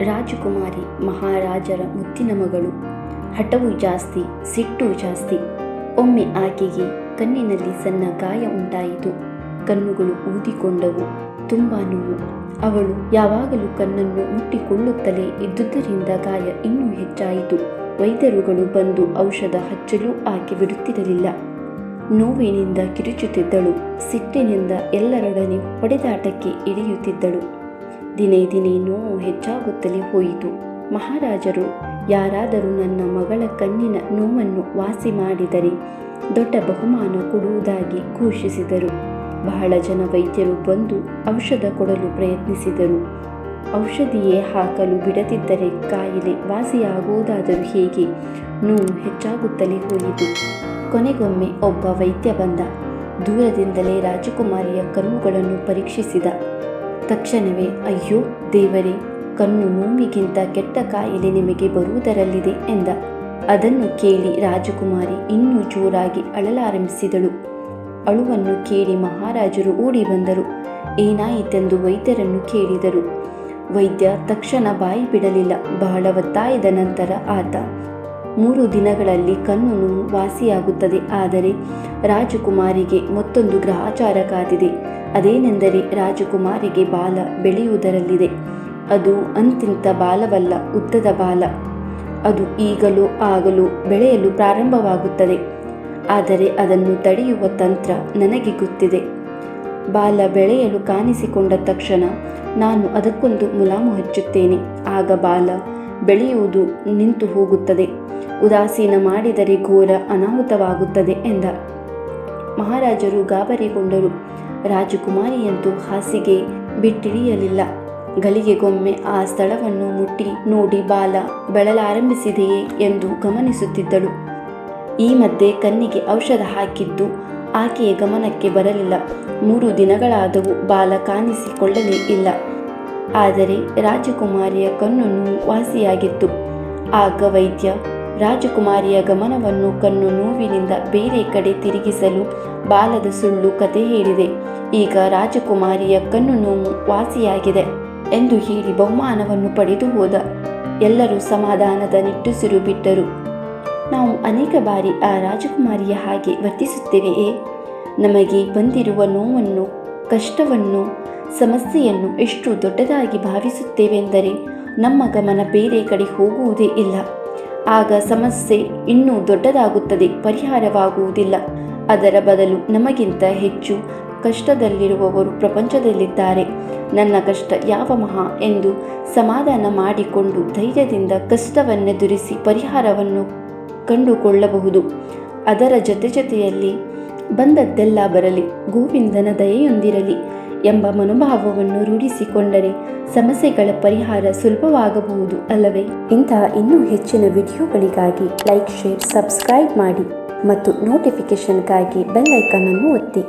ರಾಜಕುಮಾರಿ ಮಹಾರಾಜರ ಮುತ್ತಿನ ಮಗಳು. ಹಠವು ಜಾಸ್ತಿ, ಸಿಟ್ಟು ಜಾಸ್ತಿ. ಒಮ್ಮೆ ಆಕೆಗೆ ಕಣ್ಣಿನಲ್ಲಿ ಸಣ್ಣ ಗಾಯ ಉಂಟಾಯಿತು. ಕಣ್ಣುಗಳು ಊದಿಕೊಂಡವು, ತುಂಬ ನೋವು. ಅವಳು ಯಾವಾಗಲೂ ಕಣ್ಣನ್ನು ಮುಟ್ಟಿಕೊಳ್ಳುತ್ತಲೇ ಇದ್ದುದರಿಂದ ಗಾಯ ಇನ್ನೂ ಹೆಚ್ಚಾಯಿತು. ವೈದ್ಯರುಗಳು ಬಂದು ಔಷಧ ಹಚ್ಚಲು ಆಕೆ ಬಿಡುತ್ತಿರಲಿಲ್ಲ. ನೋವಿನಿಂದ ಕಿರುಚುತ್ತಿದ್ದಳು, ಸಿಟ್ಟಿನಿಂದ ಎಲ್ಲರೊಡನೆ ಹೊಡೆದಾಟಕ್ಕೆ ಇಳಿಯುತ್ತಿದ್ದಳು. ದಿನೇ ದಿನೇ ನೋವು ಹೆಚ್ಚಾಗುತ್ತಲೇ ಹೋಯಿತು. ಮಹಾರಾಜರು, ಯಾರಾದರೂ ನನ್ನ ಮಗಳ ಕಣ್ಣಿನ ನೋವನ್ನು ವಾಸಿ ಮಾಡಿದರೆ ದೊಡ್ಡ ಬಹುಮಾನ ಕೊಡುವುದಾಗಿ ಘೋಷಿಸಿದರು. ಬಹಳ ಜನ ವೈದ್ಯರು ಬಂದು ಔಷಧ ಕೊಡಲು ಪ್ರಯತ್ನಿಸಿದರು. ಔಷಧಿಯೇ ಹಾಕಲು ಬಿಡದಿದ್ದರೆ ಕಾಯಿಲೆ ವಾಸಿಯಾಗುವುದಾದರೂ ಹೇಗೆ? ನೋವು ಹೆಚ್ಚಾಗುತ್ತಲೇ ಹೋಯಿತು. ಕೊನೆಗೊಮ್ಮೆ ಒಬ್ಬ ವೈದ್ಯ ಬಂದ. ದೂರದಿಂದಲೇ ರಾಜಕುಮಾರಿಯ ಕಣ್ಣುಗಳನ್ನು ಪರೀಕ್ಷಿಸಿದ. ತಕ್ಷಣವೇ, ಅಯ್ಯೋ, ದೇವರೇ, ಕಣ್ಣು ನೋವಿಗಿಂತ ಕೆಟ್ಟ ಕಾಯಿಲೆ ನಿಮಗೆ ಬರುವುದರಲ್ಲಿದೆ ಎಂದ. ಅದನ್ನು ಕೇಳಿ ರಾಜಕುಮಾರಿ ಇನ್ನೂ ಜೋರಾಗಿ ಅಳಲಾರಂಭಿಸಿದಳು. ಅಳುವನ್ನು ಕೇಳಿ ಮಹಾರಾಜರು ಓಡಿ ಬಂದರು. ಏನಾಯಿತೆಂದು ವೈದ್ಯರನ್ನು ಕೇಳಿದರು. ವೈದ್ಯ, ತಕ್ಷಣ ಬಾಯಿ ಬಿಡಲಿಲ್ಲ, ಬಹಳ ಒತ್ತಾಯದ ನಂತರ ಆತ. ಮೂರು ದಿನಗಳಲ್ಲಿ ಕಣ್ಣು ವಾಸಿಯಾಗುತ್ತದೆ, ಆದರೆ ರಾಜಕುಮಾರಿಗೆ ಮತ್ತೊಂದು ಗ್ರಹಾಚಾರ ಕಾದಿದೆ. ಅದೇನೆಂದರೆ ರಾಜಕುಮಾರಿಗೆ ಬಾಲ ಬೆಳೆಯುವುದರಲ್ಲಿದೆ. ಅದು ಅಂತಿಂತ ಬಾಲವಲ್ಲ, ಉದ್ದದ ಬಾಲ. ಅದು ಈಗಲೂ ಆಗಲೂ ಬೆಳೆಯಲು ಪ್ರಾರಂಭವಾಗುತ್ತದೆ. ಆದರೆ ಅದನ್ನು ತಡೆಯುವ ತಂತ್ರ ನನಗೆ ಗೊತ್ತಿದೆ. ಬಾಲ ಬೆಳೆಯಲು ಕಾಣಿಸಿಕೊಂಡ ತಕ್ಷಣ ನಾನು ಅದಕ್ಕೊಂದು ಮುಲಾಮು ಹಚ್ಚುತ್ತೇನೆ. ಆಗ ಬಾಲ ಬೆಳೆಯುವುದು ನಿಂತು ಹೋಗುತ್ತದೆ. ಉದಾಸೀನ ಮಾಡಿದರೆ ಘೋರ ಅನಾಹುತವಾಗುತ್ತದೆ ಎಂದ. ಮಹಾರಾಜರು ಗಾಬರಿಗೊಂಡರು. ರಾಜಕುಮಾರಿಯಂತೂ ಹಾಸಿಗೆ ಬಿಟ್ಟಿಳಿಯಲಿಲ್ಲ. ಗಳಿಗೆಗೊಮ್ಮೆ ಆ ಸ್ಥಳವನ್ನು ಮುಟ್ಟಿ ನೋಡಿ ಬಾಲ ಬೆಳಲಾರಂಭಿಸಿದೆಯೇ ಎಂದು ಗಮನಿಸುತ್ತಿದ್ದಳು. ಈ ಮಧ್ಯೆ ಕನ್ನಿಗೆ ಔಷಧ ಹಾಕಿದ್ದು ಆಕೆಯ ಗಮನಕ್ಕೆ ಬರಲಿಲ್ಲ. ಮೂರು ದಿನಗಳಾದವು ಬಾಲ ಕಾಣಿಸಿಕೊಳ್ಳಲೇ ಇಲ್ಲ. ಆದರೆ ರಾಜಕುಮಾರಿಯ ಕಣ್ಣನ್ನು ವಾಸಿಯಾಗಿತ್ತು. ಆಗ ವೈದ್ಯ ರಾಜಕುಮಾರಿಯ ಗಮನವನ್ನು ಕಣ್ಣು ನೋವಿನಿಂದ ಬೇರೆ ಕಡೆ ತಿರುಗಿಸಲು ಬಾಲದ ಸುಳ್ಳು ಕತೆ ಹೇಳಿದೆ. ಈಗ ರಾಜಕುಮಾರಿಯ ಕಣ್ಣು ನೋವು ವಾಸಿಯಾಗಿದೆ ಎಂದು ಹೇಳಿ ಬಹುಮಾನವನ್ನು ಪಡೆದು ಹೋದ ಎಲ್ಲರೂ ಸಮಾಧಾನದ ನಿಟ್ಟುಸಿರು ಬಿಟ್ಟರು. ನಾವು ಅನೇಕ ಬಾರಿ ಆ ರಾಜಕುಮಾರಿಯ ಹಾಗೆ ವರ್ತಿಸುತ್ತೇವೆಯೇ ನಮಗೆ ಬಂದಿರುವ ನೋವನ್ನು, ಕಷ್ಟವನ್ನು, ಸಮಸ್ಯೆಯನ್ನು ಎಷ್ಟು ದೊಡ್ಡದಾಗಿ ಭಾವಿಸುತ್ತೇವೆಂದರೆ ನಮ್ಮ ಗಮನ ಬೇರೆ ಕಡೆ ಹೋಗುವುದೇ ಇಲ್ಲ. ಆಗ ಸಮಸ್ಯೆ ಇನ್ನೂ ದೊಡ್ಡದಾಗುತ್ತದೆ, ಪರಿಹಾರವಾಗುವುದಿಲ್ಲ. ಅದರ ಬದಲು ನಮಗಿಂತ ಹೆಚ್ಚು ಕಷ್ಟದಲ್ಲಿರುವವರು ಪ್ರಪಂಚದಲ್ಲಿದ್ದಾರೆ. ನನ್ನ ಕಷ್ಟ ಯಾವ ಮಹಾ ಎಂದು ಸಮಾಧಾನ ಮಾಡಿಕೊಂಡು ಧೈರ್ಯದಿಂದ ಕಷ್ಟವನ್ನೆದುರಿಸಿ ಪರಿಹಾರವನ್ನು ಕಂಡುಕೊಳ್ಳಬಹುದು. ಅದರ ಜೊತೆ ಜೊತೆಯಲ್ಲಿ ಬಂದದ್ದೆಲ್ಲ ಬರಲಿ, ಗೋವಿಂದನ ದಯೆಯೊಂದಿರಲಿ. ಎಂಬ ಮನೋಭಾವವನ್ನು ರೂಢಿಸಿಕೊಂಡರೆ ಸಮಸ್ಯೆಗಳ ಪರಿಹಾರ ಸುಲಭವಾಗಬಹುದು ಅಲ್ಲವೇ? ಇಂತಹ ಇನ್ನೂ ಹೆಚ್ಚಿನ ವಿಡಿಯೋಗಳಿಗಾಗಿ ಲೈಕ್, ಶೇರ್, ಸಬ್ಸ್ಕ್ರೈಬ್ ಮಾಡಿ ಮತ್ತು ನೋಟಿಫಿಕೇಷನ್ಗಾಗಿ ಬೆಲ್ ಐಕಾನ್ ಅನ್ನು ಒತ್ತಿ.